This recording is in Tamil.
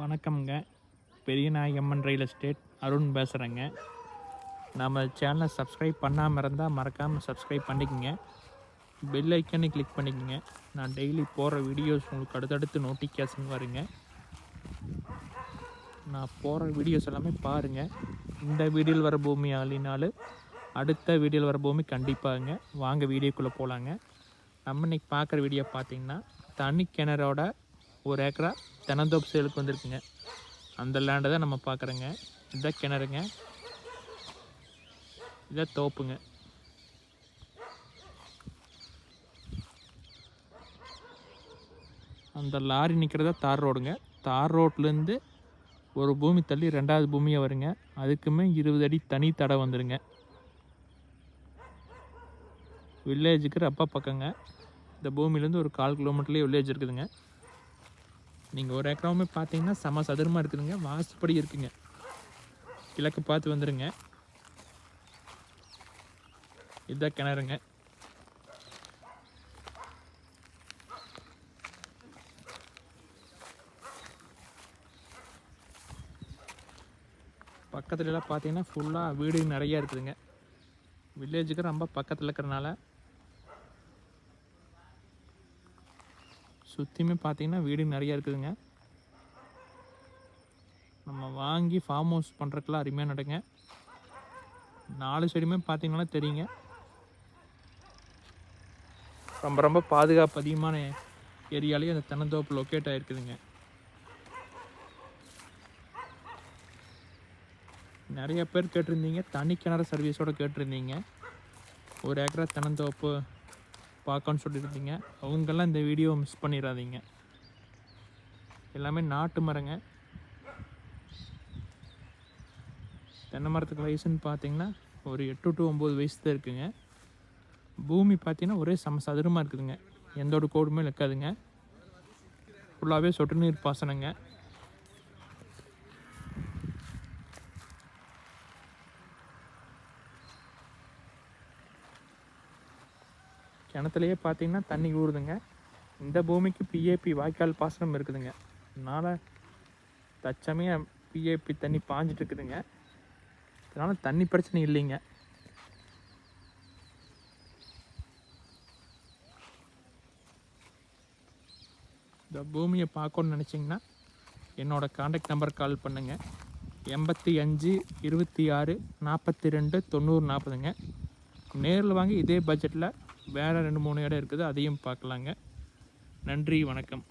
வணக்கம்ங்க. பெரியநாயகம்மன் ரியல் எஸ்டேட் அருண் பேசுகிறேங்க நம்ம சேனலை சப்ஸ்கிரைப் பண்ணாமல் இருந்தால் மறக்காமல் சப்ஸ்கிரைப் பண்ணிக்கோங்க. பெல் ஐக்கனை கிளிக் பண்ணிக்கோங்க. நான் டெய்லி போடுற வீடியோஸ் உங்களுக்கு அடுத்தடுத்து நோட்டிஃபிகேஷன் வருங்க. நான் போடுற வீடியோஸ் எல்லாமே பாருங்கள் இந்த வீடியோவில் வர பூமி ஆளினாலும் அடுத்த வீடியோவில் வர பூமி கண்டிப்பாங்க. வாங்க வீடியோக்குள்ளே போகலாங்க நம்ம இன்னைக்கு பார்க்குற வீடியோ பார்த்தீங்கன்னா தனி கிணறோட ஒரு ஏக்கரா தென்னந்தோப்பு சேலுக்கு வந்திருக்குங்க. அந்த லேண்டை தான் நம்ம பார்க்குறோங்க இதான் கிணறுங்க. இதான் தோப்புங்க. அந்த லாரி நிற்கிறதா தார் ரோடுங்க. தார் ரோட்லேருந்து ஒரு பூமி தள்ளி ரெண்டாவது பூமியாக வருங்க. அதுக்குமே இருபது அடி தனி தடை வந்துடுங்க வில்லேஜுக்கு ரப்பா பக்கங்க. இந்த பூமியிலேருந்து ஒரு கால் கிலோமீட்டர்லேயே வில்லேஜ் இருக்குதுங்க. நீங்கள் ஒரு ஏக்கராவுமே பார்த்தீங்கன்னா செம சதுரமாக இருக்குதுங்க. வாசப்படி இருக்குங்க. கிழக்கு பார்த்து வந்துடுங்க இதுதான் கிணறுங்க. பக்கத்துலலாம் பார்த்தீங்கன்னா ஃபுல்லாக வீடு நிறையா இருக்குதுங்க. வில்லேஜுக்கு ரொம்ப பக்கத்தில் இருக்கிறனால சுற்றியுமே பார்த்தீங்கன்னா வீடு நிறையா இருக்குதுங்க. நம்ம வாங்கி ஃபார்ம் ஹவுஸ் பண்ணுறதுக்குலாம் அருமையாக நடங்க நாலு சைடுமே பார்த்தீங்கன்னா தெரியுங்க. ரொம்ப ரொம்ப பாதுகாப்பு அதிகமான ஏரியாலேயே அந்த தென்னந்தோப்பு லொக்கேட் ஆகிருக்குதுங்க நிறைய பேர் கேட்டிருந்தீங்க. தனி கிணறு சர்வீஸோட கேட்டிருந்தீங்க. ஒரு ஏக்கரா தென்னந்தோப்பு பார்க்கணும்னு சொல்லியிருந்தீங்க. அவங்கெல்லாம் இந்த வீடியோ மிஸ் பண்ணிடாதீங்க எல்லாமே நாட்டு மரங்க. தென்னை மரத்துக்கு வயசுன்னு பார்த்தீங்கன்னா ஒரு எட்டு டு ஒம்பது வயசு தான் இருக்குங்க. பூமி பார்த்தீங்கன்னா ஒரே சம சதுரமாக இருக்குதுங்க. எந்த ஒரு கோடுமே இருக்காதுங்க ஃபுல்லாகவே சொட்டு நீர் பாசனங்க. கிணத்துலையே பார்த்தீங்கன்னா தண்ணி ஊறுதுங்க இந்த பூமிக்கு பிஏபி வாய்க்கால் பாசனம் இருக்குதுங்க. அதனால் தச்சமையாக பிஏபி தண்ணி பாஞ்சிட்டு இருக்குதுங்க அதனால் தண்ணி பிரச்சனை இல்லைங்க. இந்த பூமியை பார்க்கணுன்னு நினச்சிங்கன்னா என்னோடய காண்டாக்ட் நம்பர் கால் பண்ணுங்கள் எண்பத்தி அஞ்சு இருபத்தி ஆறு நாற்பத்தி ரெண்டு தொண்ணூறு நாற்பதுங்க நேரில் வாங்கி இதே பட்ஜெட்டில் வேறு ரெண்டு மூணு இடம் இருக்குது அதையும் பார்க்கலாங்க. நன்றி வணக்கம்.